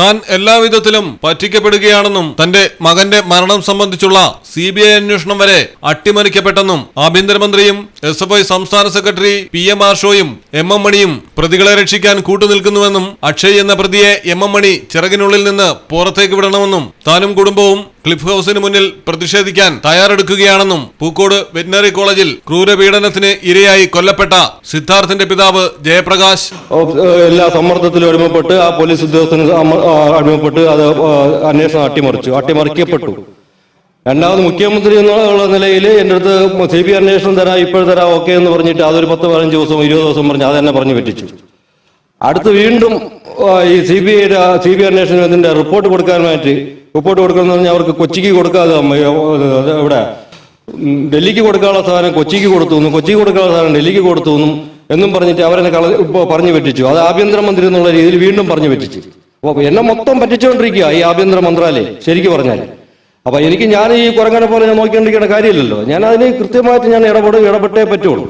താൻ എല്ലാവിധത്തിലും പറ്റിക്കപ്പെടുകയാണെന്നും തന്റെ മകന്റെ മരണം സംബന്ധിച്ചുള്ള സി ബി ഐ അന്വേഷണം വരെ അട്ടിമറിക്കപ്പെട്ടെന്നും ആഭ്യന്തരമന്ത്രിയും എസ് എഫ് ഐ സംസ്ഥാന സെക്രട്ടറി പി എം ആർഷോയും എം എം മണിയും പ്രതികളെ രക്ഷിക്കാൻ കൂട്ടുനിൽക്കുന്നുവെന്നും അക്ഷയ് എന്ന പ്രതിയെ എം എം മണി ചിറകിനുള്ളിൽ നിന്ന് പുറത്തേക്ക് വിടണമെന്നും താനും കുടുംബവും ക്ലിഫ് ഹൌസിന് മുന്നിൽ പ്രതിഷേധിക്കാൻ തയ്യാറെടുക്കുകയാണെന്നും പൂക്കോട് വെറ്റിനറി കോളേജിൽ ക്രൂരപീഡനത്തിന് ഇരയായി കൊല്ലപ്പെട്ട സിദ്ധാർത്ഥിന്റെ പിതാവ് ജയപ്രകാശ്. എല്ലാ സമ്മർദ്ദത്തിലും അടിമപ്പെട്ട് ആ പോലീസ് ഉദ്യോഗസ്ഥന് അടിമപ്പെട്ട് അത് അന്വേഷണം അട്ടിമറിച്ചു. അട്ടിമറിക്കപ്പെട്ടു. രണ്ടാമത് മുഖ്യമന്ത്രി എന്നുള്ള നിലയിൽ എന്റെ അടുത്ത് സി ബി അന്വേഷണം തരാം ഇപ്പോൾ തരാം ഓക്കെ എന്ന് പറഞ്ഞിട്ട് അതൊരു പത്ത് പതിനഞ്ച് ദിവസം ഇരുപത് ദിവസം പറഞ്ഞ് അത് തന്നെ പറഞ്ഞു പറ്റിച്ചു അടുത്ത് വീണ്ടും ഈ സി ബി ഐയുടെ സി ബി അന്വേഷണം ഇതിന്റെ റിപ്പോർട്ട് കൊടുക്കാനായിട്ട് റിപ്പോർട്ട് കൊടുക്കണമെന്ന് പറഞ്ഞാൽ അവർക്ക് കൊച്ചിക്ക് കൊടുക്കാതെ ഇവിടെ ഡൽഹിക്ക് കൊടുക്കാനുള്ള സാധനം കൊച്ചിക്ക് കൊടുത്തു എന്നും കൊച്ചിക്ക് കൊടുക്കാനുള്ള സാധനം ഡൽഹിക്ക് കൊടുത്തു എന്നും എന്നും പറഞ്ഞിട്ട് അവരെന്നെ കള ഇപ്പോൾ പറഞ്ഞു പറ്റിച്ചു അത് ആഭ്യന്തരമന്ത്രി എന്നുള്ള രീതിയിൽ വീണ്ടും പറഞ്ഞു പറ്റിച്ചു അപ്പോൾ എന്നെ മൊത്തം പറ്റിച്ചുകൊണ്ടിരിക്കുക ഈ ആഭ്യന്തര മന്ത്രാലയം ശരിക്കും പറഞ്ഞാൽ അപ്പൊ എനിക്ക് ഞാൻ ഈ കുറങ്ങനെ പോലെ ഞാൻ നോക്കിക്കൊണ്ടിരിക്കേണ്ട കാര്യമില്ലല്ലോ. ഞാൻ അതിന് കൃത്യമായിട്ട് ഞാൻ ഇടപെടും ഇടപെട്ടേ പറ്റുള്ളൂ.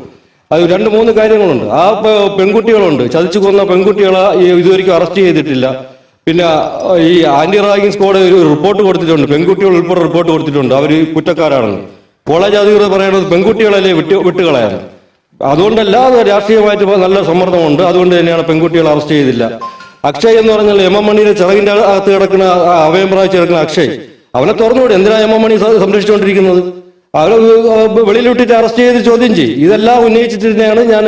അത് രണ്ട് മൂന്ന് കാര്യങ്ങളുണ്ട്. ആ പെൺകുട്ടികളുണ്ട്. ചതിച്ചു കൊന്ന പെൺകുട്ടികളെ ഇതുവരെയ്ക്കും അറസ്റ്റ് ചെയ്തിട്ടില്ല. പിന്നെ ഈ ആന്റി റാഗിങ് സ്ക്വാഡ് ഒരു റിപ്പോർട്ട് കൊടുത്തിട്ടുണ്ട്. പെൺകുട്ടികൾ ഉൾപ്പെടെ റിപ്പോർട്ട് കൊടുത്തിട്ടുണ്ട്. അവർ കുറ്റക്കാരാണെന്ന് കോളേജ് അധികൃതർ പറയുന്നത് പെൺകുട്ടികളല്ലേ വിട്ട് വിട്ടുകളയാണ് അതുകൊണ്ടല്ല അത് രാഷ്ട്രീയമായിട്ട് നല്ല സമ്മർദ്ദമുണ്ട്. അതുകൊണ്ട് തന്നെയാണ് പെൺകുട്ടികളെ അറസ്റ്റ് ചെയ്തില്ല. അക്ഷയ് എന്ന് പറഞ്ഞാൽ എം എം മണിയുടെ ചിറകിന്റെ അകത്ത് കിടക്കുന്ന അവയം പ്രാവശ്യം കിടക്കുന്ന അക്ഷയ്. അവനെ തുറന്നുകൂടെ എന്തിനാ എം എം മണി സംരക്ഷിച്ചുകൊണ്ടിരിക്കുന്നത്? അവരെ വെളിയിലിട്ടിട്ട് അറസ്റ്റ് ചെയ്ത് ചോദ്യം ചെയ്യും. ഇതെല്ലാം ഉന്നയിച്ചിട്ട് തന്നെയാണ് ഞാൻ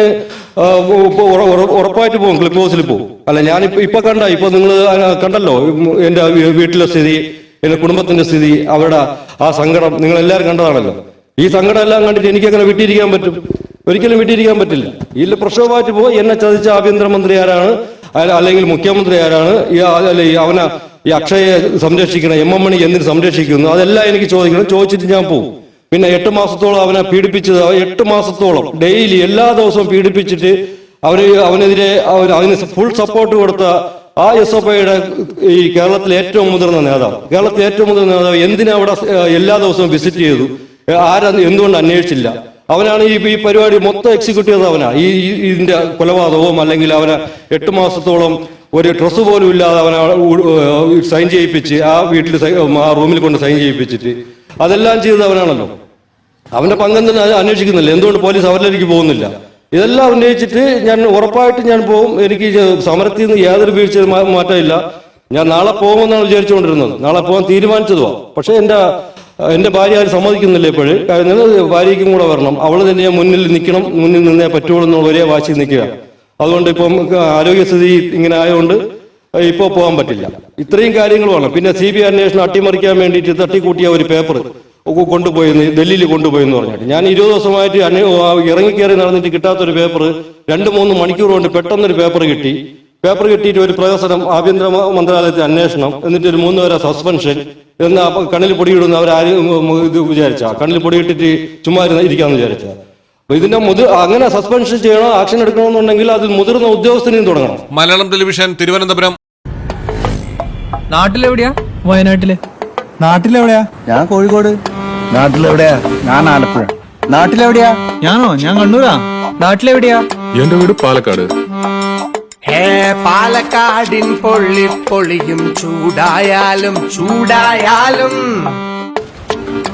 ഉറപ്പായിട്ട് പോകും ക്ലിപ്പ് ഹൗസിൽ പോകും. അല്ല ഞാൻ ഇപ്പൊ കണ്ട ഇപ്പൊ നിങ്ങൾ കണ്ടല്ലോ എന്റെ വീട്ടിലെ സ്ഥിതി എന്റെ കുടുംബത്തിന്റെ സ്ഥിതി അവരുടെ ആ സങ്കടം നിങ്ങൾ എല്ലാവരും കണ്ടതാണല്ലോ. ഈ സങ്കടം എല്ലാം കണ്ടിട്ട് എനിക്കങ്ങനെ വിട്ടിരിക്കാൻ പറ്റും? ഒരിക്കലും വിട്ടിരിക്കാൻ പറ്റില്ല. ഇതിൽ പ്രക്ഷോഭമായിട്ട് പോയി. എന്നെ ചതിച്ച ആഭ്യന്തരമന്ത്രി ആരാണ്? അല്ലെങ്കിൽ മുഖ്യമന്ത്രി ആരാണ്? ഈ അവനെ ഈ അക്ഷയെ സംരക്ഷിക്കണം എം എം മണി എന്തിന് സംരക്ഷിക്കുന്നു? അതെല്ലാം എനിക്ക് ചോദിക്കണം. ചോദിച്ചിട്ട് ഞാൻ പോകും പിന്നെ എട്ട് മാസത്തോളം അവനെ പീഡിപ്പിച്ചത് എട്ട് മാസത്തോളം ഡെയിലി എല്ലാ ദിവസവും പീഡിപ്പിച്ചിട്ട് അവർ അവനെതിരെ അവർ അതിന് ഫുൾ സപ്പോർട്ട് കൊടുത്ത ആ എസ് എഫ് ഐയുടെ ഈ കേരളത്തിലെ ഏറ്റവും മുതിർന്ന നേതാവ്. കേരളത്തിലെ ഏറ്റവും മുതിർന്ന നേതാവ് എന്തിനാ അവിടെ എല്ലാ ദിവസവും വിസിറ്റ് ചെയ്തു? ആരും എന്തുകൊണ്ട് അന്വേഷിച്ചില്ല? അവനാണ് ഈ ഈ പരിപാടി മൊത്തം എക്സിക്യൂട്ട് ചെയ്തത് അവനാ. ഈ- ഇതിന്റെ കൊലപാതകവും അല്ലെങ്കിൽ അവനെ എട്ട് മാസത്തോളം ഒരു ഡ്രസ്സ് പോലും ഇല്ലാതെ അവനെ സൈൻ ചെയ്യിപ്പിച്ച് ആ വീട്ടിൽ ആ റൂമിൽ കൊണ്ട് സൈൻ ചെയ്യിപ്പിച്ചിട്ട് അതെല്ലാം ചെയ്തത് അവനാണല്ലോ അവന്റെ പങ്കെന്തിന് അന്വേഷിക്കുന്നില്ല. എന്തുകൊണ്ട് പോലീസ് അവരിലേക്ക് പോകുന്നില്ല? ഇതെല്ലാം ഉന്നയിച്ചിട്ട് ഞാൻ ഉറപ്പായിട്ട് ഞാൻ പോകും എനിക്ക് സമരത്തിൽ നിന്ന് യാതൊരു വീഴ്ച മാറ്റമില്ല. ഞാൻ നാളെ പോകുമെന്നാണ് വിചാരിച്ചുകൊണ്ടിരുന്നത്. നാളെ പോകാൻ തീരുമാനിച്ചതുവാ. പക്ഷെ എന്റെ എന്റെ ഭാര്യ ആരും സമ്മതിക്കുന്നില്ല ഇപ്പോഴും. കാരണം ഭാര്യയ്ക്കും കൂടെ വരണം. അവൾ തന്നെ മുന്നിൽ നിൽക്കണം. മുന്നിൽ നിന്നേ പറ്റുള്ളൂ എന്നുള്ള ഒരേ വാശി നിൽക്കുക അതുകൊണ്ട് ഇപ്പം ആരോഗ്യസ്ഥിതി ഇങ്ങനെ ആയതുകൊണ്ട് ഇപ്പോൾ പോകാൻ പറ്റില്ല. ഇത്രയും കാര്യങ്ങൾ വേണം. പിന്നെ സി ബി അന്വേഷണം അട്ടിമറിക്കാൻ വേണ്ടിയിട്ട് തട്ടിക്കൂട്ടിയ ഒരു പേപ്പർ കൊണ്ടുപോയി ഡൽഹിയിൽ കൊണ്ടുപോയി എന്ന് പറഞ്ഞിട്ട്. ഞാൻ ഇരുപത് ദിവസമായിട്ട് ഇറങ്ങിക്കേറി നടന്നിട്ട് കിട്ടാത്തൊരു പേപ്പർ രണ്ട് മൂന്ന് മണിക്കൂർ കൊണ്ട് പെട്ടെന്നൊരു പേപ്പർ കിട്ടി. പേപ്പർ കിട്ടിയിട്ട് ഒരു പ്രവേശനം ആഭ്യന്തര മന്ത്രാലയത്തിൽ അന്വേഷണം എന്നിട്ട് ഒരു മൂന്ന് പേരെ സസ്പെൻഷൻ എന്ന് കണ്ണിൽ പൊടിയിടുന്ന അവരാരും ഇത് വിചാരിച്ച. കണ്ണിൽ പൊടിയിട്ടിട്ട് ചുമ്മാ ഇരിക്കാമെന്ന് ഇരിക്കാന്ന് വിചാരിച്ച. അപ്പൊ ഇതിന്റെ മുതിർ അങ്ങനെ സസ്പെൻഷൻ ചെയ്യണോ ആക്ഷൻ എടുക്കണമെന്നുണ്ടെങ്കിൽ അത് മുതിർന്ന ഉദ്യോഗസ്ഥനെയും തുടങ്ങണം. മലയാളം ടെലിവിഷൻ തിരുവനന്തപുരം. നാട്ടിലെവിടെയാ? വയനാട്ടിൽ. നാട്ടിലെവിടെയാ? ഞാൻ കോഴിക്കോട്. നാട്ടിലെവിടെയാ? ഞാൻ ആലപ്പുഴ. നാട്ടിലെവിടെയാ? ഞാനോ? ഞാൻ കണ്ണൂരാ. നാട്ടിലെവിടെയാ? എന്റെ വീട് പാലക്കാട്. ഹേ പാലക്കാടിൻ പൊള്ളി പൊളിയും ചൂടായാലും ചൂടായാലും.